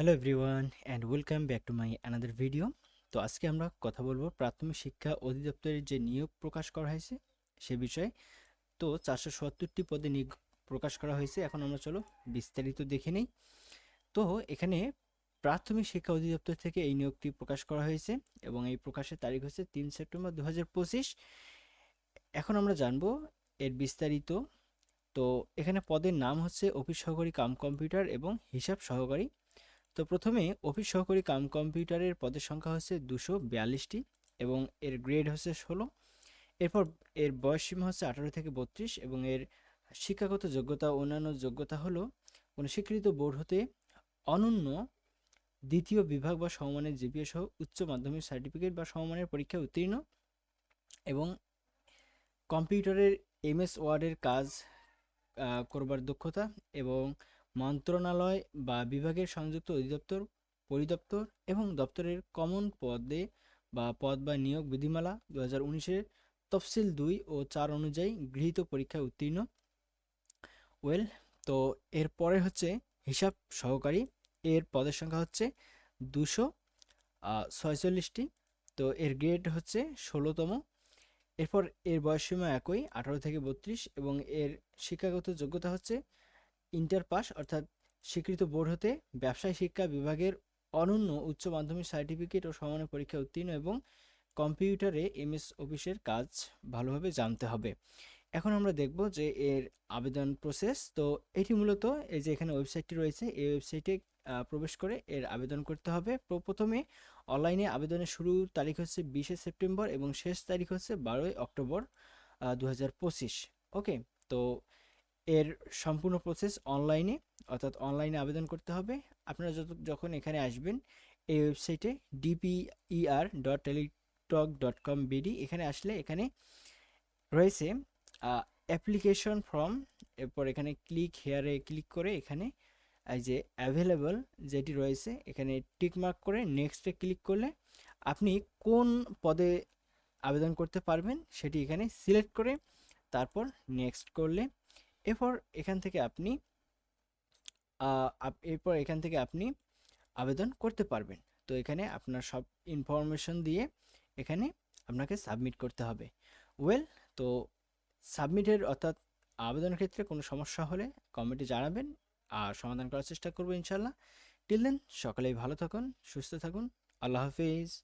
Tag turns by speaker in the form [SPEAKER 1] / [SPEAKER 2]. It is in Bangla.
[SPEAKER 1] Hello everyone and welcome back to my another video তো আজকে আমরা কথা বলব প্রাথমিক শিক্ষা অধিদপ্তরের যে নিয়োগ প্রকাশ করা হয়েছে সে বিষয়ে। তো চারশো সত্তরটি পদে নিয়োগ প্রকাশ করা হয়েছে। এখন আমরা চলো বিস্তারিত দেখে নেই। তো এখানে প্রাথমিক শিক্ষা অধিদপ্তর থেকে এই নিয়োগটি প্রকাশ করা হয়েছে এবং এই প্রকাশের তারিখ হচ্ছে তিন সেপ্টেম্বর দু হাজার পঁচিশ। এখন আমরা জানব এর বিস্তারিত। তো এখানে পদের নাম হচ্ছে অফিস সহকারী কাম কম্পিউটার এবং হিসাব সহকারী। তো প্রথমে অফিস সহকারী কাম কম্পিউটারের পদের সংখ্যা হচ্ছে দুশো বিয়াল্লিশটি এবং এর গ্রেড হচ্ছে ষোলো। এরপর এর বয়স সীমা হচ্ছে আঠারো থেকে বত্রিশ এবং এর শিক্ষাগত যোগ্যতা অন্যান্য যোগ্যতা হলো কোনো স্বীকৃত বোর্ড হতে অনন্য দ্বিতীয় বিভাগ বা সমমানের জিপিএ সহ উচ্চ মাধ্যমিক সার্টিফিকেট বা সমমানের পরীক্ষায় উত্তীর্ণ এবং কম্পিউটারের এমএস ওয়ার্ডের কাজ করবার দক্ষতা এবং মন্ত্রণালয় বা বিভাগের সংযুক্ত অধিদপ্তর, পরিদপ্তর এবং দপ্তরের কমন পদে বা পদ বা নিয়োগ বিধিমালা দু হাজার উনিশের তফসিল দুই ও চার অনুযায়ী গৃহীত পরীক্ষায় উত্তীর্ণ। ওয়েল, তো এরপরে হচ্ছে হিসাব সহকারী। এর পদের সংখ্যা হচ্ছে দুশো ছয়চল্লিশটি। তো এর গ্রেড হচ্ছে ষোলোতম। এরপর এর বয়সসীমা একই, আঠারো থেকে বত্রিশ এবং এর শিক্ষাগত যোগ্যতা হচ্ছে ইন্টার পাস অর্থাৎ স্বীকৃত বোর্ড হতে ব্যবসায় শিক্ষা বিভাগের অনন্য উচ্চ মাধ্যমিক সার্টিফিকেট ও সমানের পরীক্ষা উত্তীর্ণ এবং কম্পিউটারে এমএস অফিসের কাজ ভালোভাবে জানতে হবে। এখন আমরা দেখব যে এর আবেদন প্রসেস তো এটি মূলত এই যে এখানে ওয়েবসাইটটি রয়েছে, এই ওয়েবসাইটে প্রবেশ করে এর আবেদন করতে হবে। প্রথমে অনলাইনে আবেদনের শুরু তারিখ হচ্ছে বিশে সেপ্টেম্বর এবং শেষ তারিখ হচ্ছে বারোই অক্টোবর দু হাজার পঁচিশ। ওকে, তো এর সম্পূর্ণ প্রসেস অনলাইনে অর্থাৎ অনলাইনে আবেদন করতে হবে। আপনারা যত, যখন এখানে আসবেন, এই ওয়েবসাইটে DPER dot Teletalk dot com BD এখানে আসলে এখানে রয়েছে অ্যাপ্লিকেশন ফর্ম এরপর এখানে ক্লিক হেয়ারে ক্লিক করে এখানে, এই যে অ্যাভেলেবল যেটি রয়েছে, এখানে টিকমার্ক করে নেক্সটে ক্লিক করলে আপনি কোন পদে আবেদন করতে পারবেন সেটি এখানে সিলেক্ট করে, তারপর নেক্সট করলে এরপর এখান থেকে আপনি আপ- এরপর এখান থেকে আপনি আবেদন করতে পারবেন। তো এখানে আপনার সব ইনফরমেশন দিয়ে এখানে আপনাকে সাবমিট করতে হবে। ওয়েল তো সাবমিটের অর্থাৎ আবেদনের ক্ষেত্রে কোনো সমস্যা হলে কমেন্টে জানাবেন, আর সমাধান করার চেষ্টা করব ইনশাল্লাহ টিল দেন সকালেই ভালো থাকুন, সুস্থ থাকুন। আল্লাহ হাফিজ।